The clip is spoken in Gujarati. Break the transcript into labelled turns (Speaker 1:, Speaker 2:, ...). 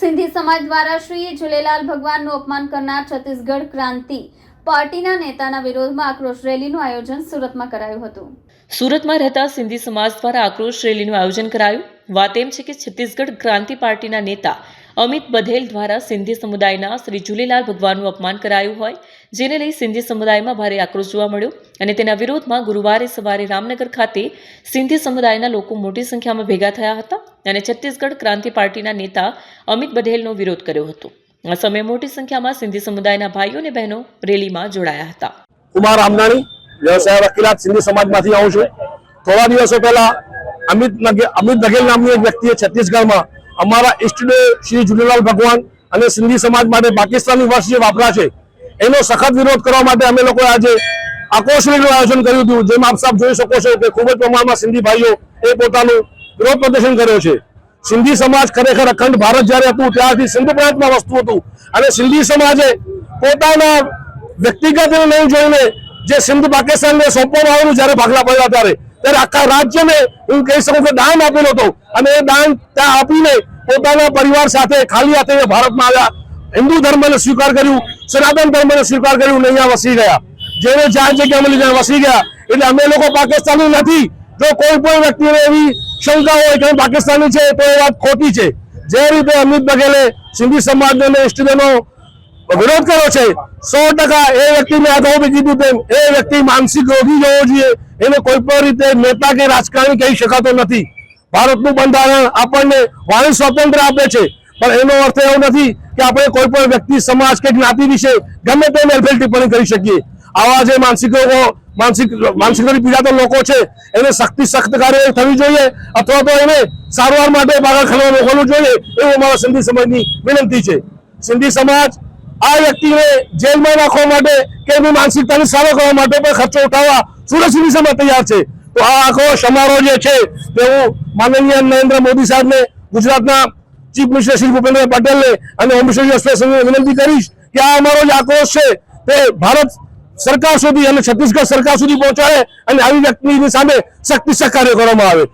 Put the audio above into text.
Speaker 1: સિંધી સમાજ દ્વારા શ્રી ઝૂલેલાલ ભગવાનનું અપમાન કરનાર છત્તીસગઢ ક્રાંતિ પાર્ટીના નેતાના વિરોધમાં આક્રોશ રેલીનું આયોજન સુરતમાં કરાયું હતું.
Speaker 2: સુરતમાં રહેતા સિંધી સમાજ દ્વારા આક્રોશ રેલીનું આયોજન કરાયું. વાત એમ છે કે છત્તીસગઢ ક્રાંતિ પાર્ટીના નેતા અમિત બધેલ દ્વારા સિંધી સમુદાયના શ્રી ઝૂલેલાલ ભગવાનનું અપમાન કરાયું હોય, જેને લઈ સિંધી સમુદાયમાં ભારે આક્રોશ જોવા મળ્યો અને તેના વિરોધમાં ગુરુવારે સવારે રામનગર ખાતે સિંધી સમુદાયના લોકો મોટી સંખ્યામાં ભેગા થયા હતા અને છત્તીસગઢ ક્રાંતિ પાર્ટીના નેતા અમિત બધેલનો વિરોધ કર્યો હતો. આ સમયે મોટી સંખ્યામાં સિંધી સમુદાયના ભાઈઓ અને બહેનો રેલીમાં જોડાયા હતા.
Speaker 3: કુમાર આમનાણી વ્યવસાય વકીલાત, સિંધી સમાજમાંથી આવું છું. થોડા દિવસો પહેલા અમિત અમિત બઘેલ નામની એક વ્યક્તિએ છત્તીસગઢમાં અમારા ઈષ્ટદેવ શ્રી ઝૂલેલાલ ભગવાન અને સિંધી સમાજ માટે પાકિસ્તાની વર્ષ જે વાપરા છે. એનો સખત વિરોધ કરવા માટે અમે લોકોએ આજે આક્રોશ રેલીનું આયોજન કર્યું હતું, જેમ આપ સાહેબ જોઈ શકો છો કે ખૂબ જ પ્રમાણમાં સિંધી ભાઈઓ એ પોતાનું વિરોધ પ્રદર્શન કર્યો છે. સિંધી સમાજ ખરેખર અખંડ ભારત જ્યારે હતું, ત્યારથી સિંધ પ્રાંતમાં વસ્તુ હતું. અને સિંધી સમાજે પોતાના વ્યક્તિગત નહીં જોઈને જે સિંધ પાકિસ્તાનને સોંપવામાં આવેલું જ્યારે ભાગલા પડ્યા ત્યારે ત્યારે આખા રાજ્યને હું કહી શકું કે દાન આપેલો હતો. અને એ દાન ત્યાં આપીને પોતાના પરિવાર સાથે ખાલી હાથે ભારતમાં આવ્યા. હિન્દુ ધર્મને સ્વીકાર કર્યું, સનાતન ધર્મને સ્વીકાર કર્યું ને અહીંયા વસી ગયા. જેને જ્યાં જગ્યા મળી ત્યાં વસી ગયા. એટલે અમે લોકો પાકિસ્તાની નથી. જો કોઈ પણ વ્યક્તિને એવી શંકા હોય કે પાકિસ્તાની છે, તો એ વાત ખોટી છે. જે રીતે અમિત બઘેલે સિંધી સમાજનો અને ઈષ્ટદેવનો વિરોધ કર્યો છે, સો ટકા એ વ્યક્તિ મેં અગાઉ બી કીધું તેમ એ વ્યક્તિ માનસિક રોગી જવો જોઈએ. એને કોઈ પણ રીતે નેતા કે રાજકારણી કહી શકાતો નથી. ભારતનું બંધારણ આપણને વાણી સ્વતંત્ર આપે છે. પણ એનો અર્થ એવો નથી કે આપણે કોઈ પણ વ્યક્તિ, સમાજ કે જ્ઞાતિ વિશે ગમે તે મેલફેલ ટિપ્પણી કરી શકીએ. આવા જે માનસિક માનસિક માનસિક રોગથી પીડાતા લોકો છે, એને સખ્તી સખ્ત કાર્યવાહી થવી જોઈએ અથવા તો એને સારવાર માટે પાગલખાના મોકલવું જોઈએ એવું અમારા સિંધી સમાજની વિનંતી છે. સિંધી સમાજ આ વ્યક્તિને જેલમાં નાખવા માટે કે એની માનસિકતાને સારો કરવા માટે પણ ખર્ચો ઉઠાવવા સુરત સિંધી સમાજ તૈયાર છે. તો આ આખો સમારોહ જે છે તે હું માનનીય નરેન્દ્ર મોદી સાહેબને ગુજરાતના ચીફ મિનિસ્ટર શ્રી ભૂપેન્દ્ર પટેલને અને હોમ મિનિસ્ટર વિનંતી કરીશ કે આ અમારો જે આક્રોશ છે તે ભારત સરકાર સુધી અને છત્તીસગઢ સરકાર સુધી પહોંચાડે અને આવી વ્યક્તિની સામે સખ્ત કાર્ય કરવામાં આવે.